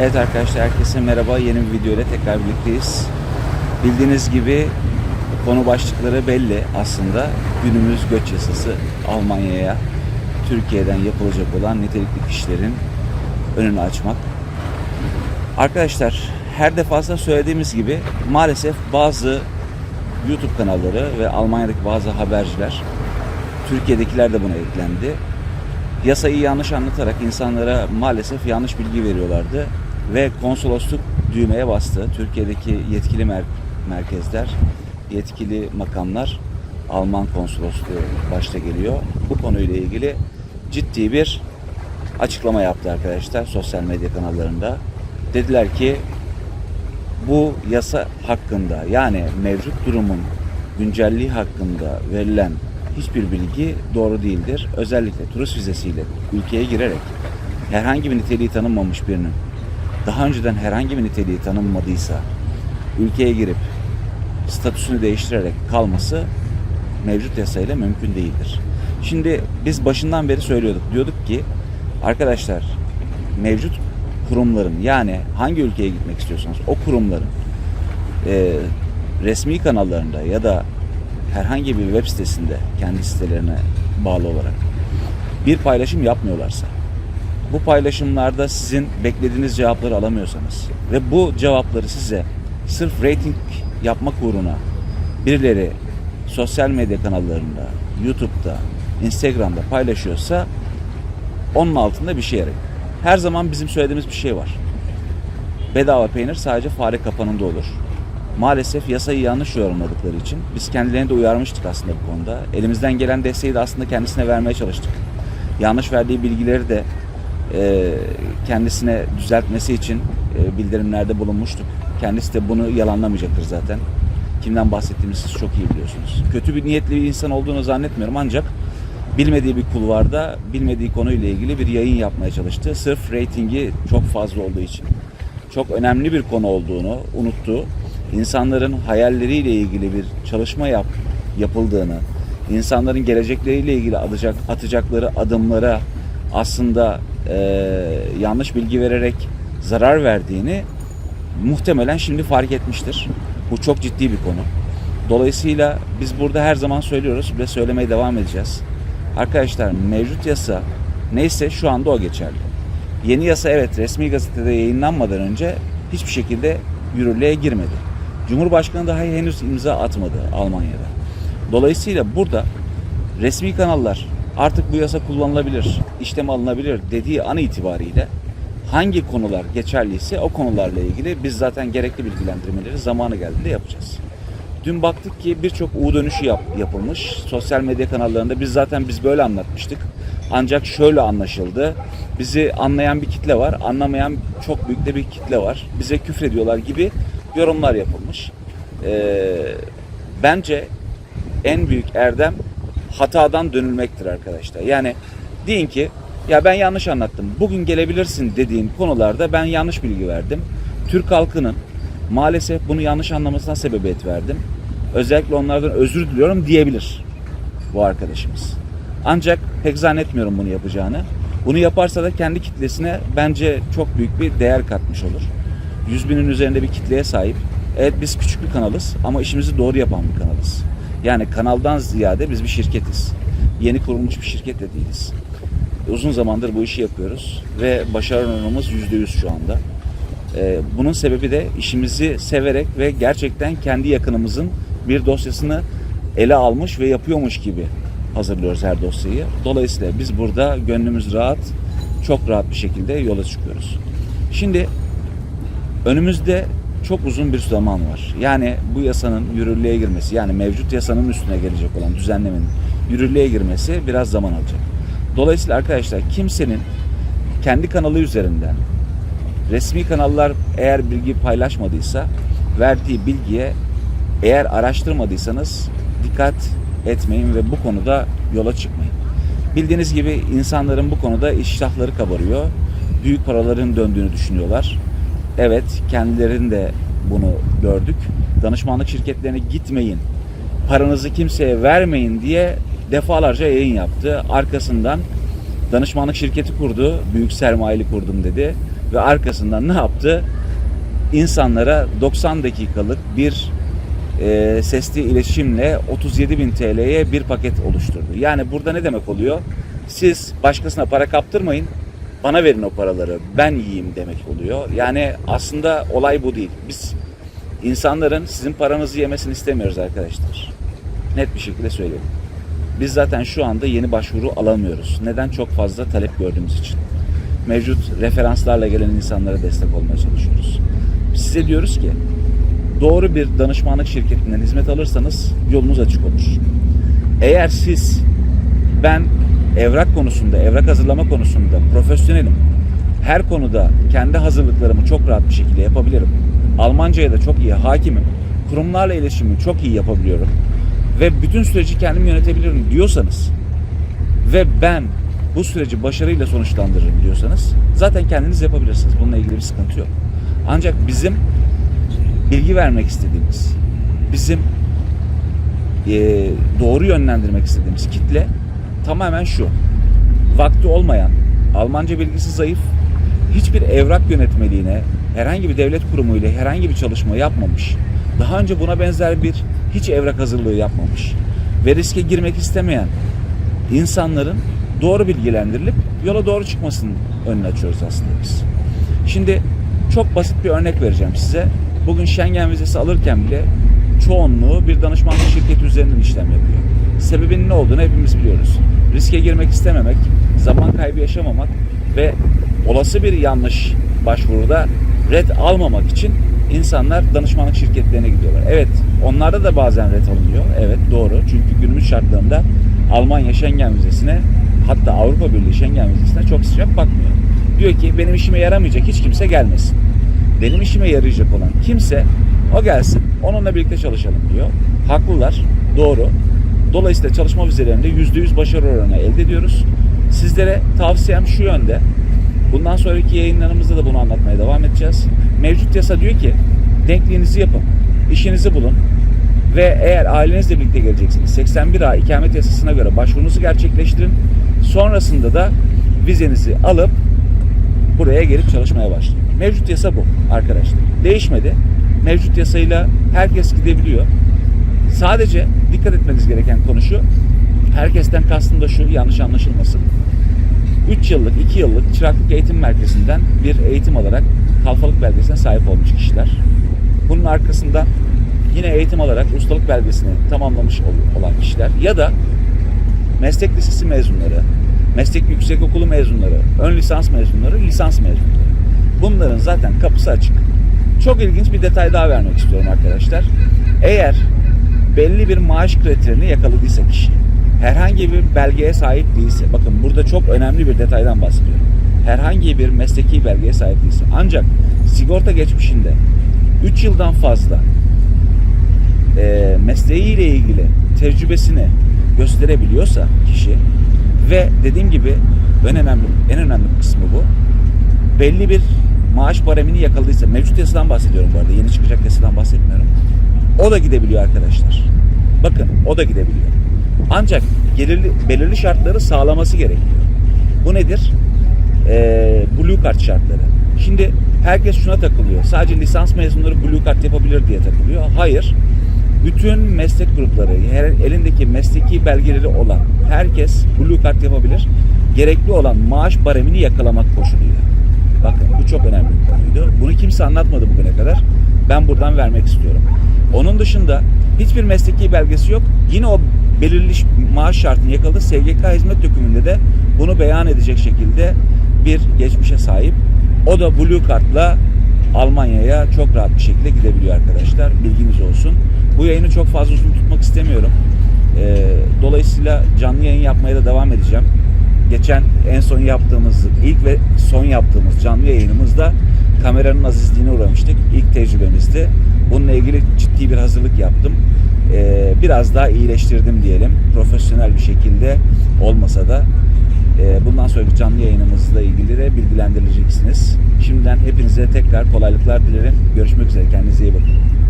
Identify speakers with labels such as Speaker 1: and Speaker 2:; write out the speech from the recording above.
Speaker 1: Evet arkadaşlar herkese merhaba. Yeni bir video ile tekrar birlikteyiz. Bildiğiniz gibi konu başlıkları belli aslında. Günümüz göç yasası Almanya'ya Türkiye'den yapılacak olan nitelikli kişilerin önünü açmak. Arkadaşlar her defasında söylediğimiz gibi maalesef bazı YouTube kanalları ve Almanya'daki bazı haberciler Türkiye'dekiler de buna eklendi yasayı yanlış anlatarak insanlara maalesef yanlış bilgi veriyorlardı ve konsolosluk düğmeye bastı. Türkiye'deki yetkili mer- merkezler, yetkili makamlar Alman konsolosluğu başta geliyor. Bu konuyla ilgili ciddi bir açıklama yaptı arkadaşlar sosyal medya kanallarında. Dediler ki bu yasa hakkında yani mevcut durumun güncelliği hakkında verilen hiçbir bilgi doğru değildir. Özellikle turist vizesiyle ülkeye girerek herhangi bir niteliği tanınmamış birinin daha önceden herhangi bir niteliği tanınmadıysa ülkeye girip statüsünü değiştirerek kalması mevcut yasayla mümkün değildir. Şimdi biz başından beri söylüyorduk. Diyorduk ki arkadaşlar mevcut kurumların yani hangi ülkeye gitmek istiyorsanız o kurumların e, resmi kanallarında ya da herhangi bir web sitesinde kendi sitelerine bağlı olarak bir paylaşım yapmıyorlarsa bu paylaşımlarda sizin beklediğiniz cevapları alamıyorsanız ve bu cevapları size sırf rating yapmak uğruna birileri sosyal medya kanallarında, YouTube'da, Instagram'da paylaşıyorsa onun altında bir şey arayın. Her zaman bizim söylediğimiz bir şey var. Bedava peynir sadece fare kapanında olur. Maalesef yasayı yanlış yorumladıkları için biz kendilerini de uyarmıştık aslında bu konuda. Elimizden gelen desteği de aslında kendisine vermeye çalıştık. Yanlış verdiği bilgileri de kendisine düzeltmesi için e, bildirimlerde bulunmuştuk. Kendisi de bunu yalanlamayacaktır zaten. Kimden bahsettiğimizi siz çok iyi biliyorsunuz. Kötü bir niyetli bir insan olduğunu zannetmiyorum ancak bilmediği bir kulvarda bilmediği konuyla ilgili bir yayın yapmaya çalıştı. Sırf reytingi çok fazla olduğu için. Çok önemli bir konu olduğunu unuttu. İnsanların hayalleriyle ilgili bir çalışma yap, yapıldığını, insanların gelecekleriyle ilgili atacak, atacakları adımlara aslında eee, yanlış bilgi vererek zarar verdiğini muhtemelen şimdi fark etmiştir. Bu çok ciddi bir konu. Dolayısıyla biz burada her zaman söylüyoruz ve söylemeye devam edeceğiz. Arkadaşlar mevcut yasa neyse şu anda o geçerli. Yeni yasa evet resmi gazetede yayınlanmadan önce hiçbir şekilde yürürlüğe girmedi. Cumhurbaşkanı daha henüz imza atmadı Almanya'da. Dolayısıyla burada resmi kanallar artık bu yasa kullanılabilir, işlem alınabilir dediği an itibariyle hangi konular geçerliyse o konularla ilgili biz zaten gerekli bilgilendirmeleri zamanı geldiğinde yapacağız. Dün baktık ki birçok U dönüşü yap, yapılmış. Sosyal medya kanallarında biz zaten biz böyle anlatmıştık. Ancak şöyle anlaşıldı. Bizi anlayan bir kitle var, anlamayan çok büyük de bir kitle var. Bize küfrediyorlar gibi yorumlar yapılmış. Ee, bence en büyük erdem hatadan dönülmektir arkadaşlar. Yani deyin ki ya ben yanlış anlattım. Bugün gelebilirsin dediğin konularda ben yanlış bilgi verdim. Türk halkının maalesef bunu yanlış anlamasına sebebiyet verdim. Özellikle onlardan özür diliyorum diyebilir bu arkadaşımız. Ancak pek zannetmiyorum bunu yapacağını. Bunu yaparsa da kendi kitlesine bence çok büyük bir değer katmış olur. 100 binin üzerinde bir kitleye sahip. Evet biz küçük bir kanalız ama işimizi doğru yapan bir kanalız. Yani kanaldan ziyade biz bir şirketiz. Yeni kurulmuş bir şirket de değiliz. Uzun zamandır bu işi yapıyoruz ve başarı oranımız %100 şu anda. Ee, bunun sebebi de işimizi severek ve gerçekten kendi yakınımızın bir dosyasını ele almış ve yapıyormuş gibi hazırlıyoruz her dosyayı. Dolayısıyla biz burada gönlümüz rahat, çok rahat bir şekilde yola çıkıyoruz. Şimdi önümüzde çok uzun bir zaman var. Yani bu yasanın yürürlüğe girmesi, yani mevcut yasanın üstüne gelecek olan düzenlemenin yürürlüğe girmesi biraz zaman alacak. Dolayısıyla arkadaşlar kimsenin kendi kanalı üzerinden resmi kanallar eğer bilgi paylaşmadıysa verdiği bilgiye eğer araştırmadıysanız dikkat etmeyin ve bu konuda yola çıkmayın. Bildiğiniz gibi insanların bu konuda iştahları kabarıyor. Büyük paraların döndüğünü düşünüyorlar. Evet, kendilerinin de bunu gördük. Danışmanlık şirketlerine gitmeyin, paranızı kimseye vermeyin diye defalarca yayın yaptı. Arkasından danışmanlık şirketi kurdu, büyük sermayeli kurdum dedi. ve arkasından ne yaptı? İnsanlara 90 dakikalık bir e, sesli iletişimle 37.000 TL'ye bir paket oluşturdu. Yani burada ne demek oluyor? Siz başkasına para kaptırmayın, bana verin o paraları, ben yiyeyim demek oluyor. Yani aslında olay bu değil. Biz insanların sizin paranızı yemesini istemiyoruz arkadaşlar. Net bir şekilde söyleyeyim. Biz zaten şu anda yeni başvuru alamıyoruz. Neden? Çok fazla talep gördüğümüz için. Mevcut referanslarla gelen insanlara destek olmaya çalışıyoruz. Size diyoruz ki doğru bir danışmanlık şirketinden hizmet alırsanız yolunuz açık olur. Eğer siz ben evrak konusunda, evrak hazırlama konusunda profesyonelim. Her konuda kendi hazırlıklarımı çok rahat bir şekilde yapabilirim. Almanca'ya da çok iyi hakimim. Kurumlarla iletişimimi çok iyi yapabiliyorum. Ve bütün süreci kendim yönetebilirim diyorsanız ve ben bu süreci başarıyla sonuçlandırırım diyorsanız zaten kendiniz yapabilirsiniz. Bununla ilgili bir sıkıntı yok. Ancak bizim bilgi vermek istediğimiz, bizim e, doğru yönlendirmek istediğimiz kitle tamamen şu. Vakti olmayan, Almanca bilgisi zayıf, hiçbir evrak yönetmeliğine, herhangi bir devlet kurumuyla herhangi bir çalışma yapmamış, daha önce buna benzer bir hiç evrak hazırlığı yapmamış ve riske girmek istemeyen insanların doğru bilgilendirilip yola doğru çıkmasının önünü açıyoruz aslında biz. Şimdi çok basit bir örnek vereceğim size. Bugün Schengen vizesi alırken bile çoğunluğu bir danışmanlık şirketi üzerinden işlem yapıyor. Sebebinin ne olduğunu hepimiz biliyoruz. Riske girmek istememek, zaman kaybı yaşamamak ve olası bir yanlış başvuruda red almamak için insanlar danışmanlık şirketlerine gidiyorlar. Evet, onlarda da bazen red alınıyor. Evet, doğru. Çünkü günümüz şartlarında Almanya Schengen vizesine hatta Avrupa Birliği Schengen vizesine çok sıcak bakmıyor. Diyor ki benim işime yaramayacak hiç kimse gelmesin. Benim işime yarayacak olan kimse o gelsin. Onunla birlikte çalışalım diyor. Haklılar. Doğru. Dolayısıyla çalışma vizelerinde %100 başarı oranı elde ediyoruz. Sizlere tavsiyem şu yönde. Bundan sonraki yayınlarımızda da bunu anlatmaya devam edeceğiz. Mevcut yasa diyor ki denkliğinizi yapın, işinizi bulun ve eğer ailenizle birlikte geleceksiniz 81 A ikamet yasasına göre başvurunuzu gerçekleştirin. Sonrasında da vizenizi alıp buraya gelip çalışmaya başlayın. Mevcut yasa bu arkadaşlar. Değişmedi. Mevcut yasayla herkes gidebiliyor. Sadece dikkat etmeniz gereken konu şu. Herkesten kastım da şu yanlış anlaşılmasın. 3 yıllık, 2 yıllık çıraklık eğitim merkezinden bir eğitim alarak kalfalık belgesine sahip olmuş kişiler. Bunun arkasında yine eğitim alarak ustalık belgesini tamamlamış ol- olan kişiler ya da meslek lisesi mezunları, meslek yüksekokulu mezunları, ön lisans mezunları, lisans mezunları. Bunların zaten kapısı açık. Çok ilginç bir detay daha vermek istiyorum arkadaşlar. Eğer belli bir maaş kriterini yakaladıysa kişi, herhangi bir belgeye sahip değilse, bakın burada çok önemli bir detaydan bahsediyorum. Herhangi bir mesleki belgeye sahip değilse, ancak sigorta geçmişinde 3 yıldan fazla e, mesleğiyle ilgili tecrübesini gösterebiliyorsa kişi ve dediğim gibi en önemli en önemli kısmı bu. Belli bir maaş baremini yakaladıysa mevcut yasadan bahsediyorum bu arada. Yeni çıkacak yasadan bahsetmiyorum. O da gidebiliyor arkadaşlar. Bakın o da gidebiliyor. Ancak gelirli, belirli şartları sağlaması gerekiyor. Bu nedir? Ee, Blue Card şartları. Şimdi herkes şuna takılıyor. Sadece lisans mezunları Blue Card yapabilir diye takılıyor. Hayır. Bütün meslek grupları, her elindeki mesleki belgeleri olan herkes Blue Card yapabilir. Gerekli olan maaş baremini yakalamak koşuluyla. Bakın bu çok önemli bir konuydu. Bunu kimse anlatmadı bugüne kadar. Ben buradan vermek istiyorum. Onun dışında hiçbir mesleki belgesi yok. Yine o belirli maaş şartını yakaladı. SGK hizmet dökümünde de bunu beyan edecek şekilde bir geçmişe sahip. O da Blue Card'la Almanya'ya çok rahat bir şekilde gidebiliyor arkadaşlar. Bilginiz olsun. Bu yayını çok fazla uzun tutmak istemiyorum. Ee, dolayısıyla canlı yayın yapmaya da devam edeceğim. Geçen en son yaptığımız, ilk ve son yaptığımız canlı yayınımızda kameranın azizliğine uğramıştık. İlk tecrübemizdi. Bununla ilgili ciddi bir hazırlık yaptım. Ee, biraz daha iyileştirdim diyelim. Profesyonel bir şekilde olmasa da ee, bundan sonraki canlı yayınımızla ilgili de bilgilendirileceksiniz. Şimdiden hepinize tekrar kolaylıklar dilerim. Görüşmek üzere. Kendinize iyi bakın.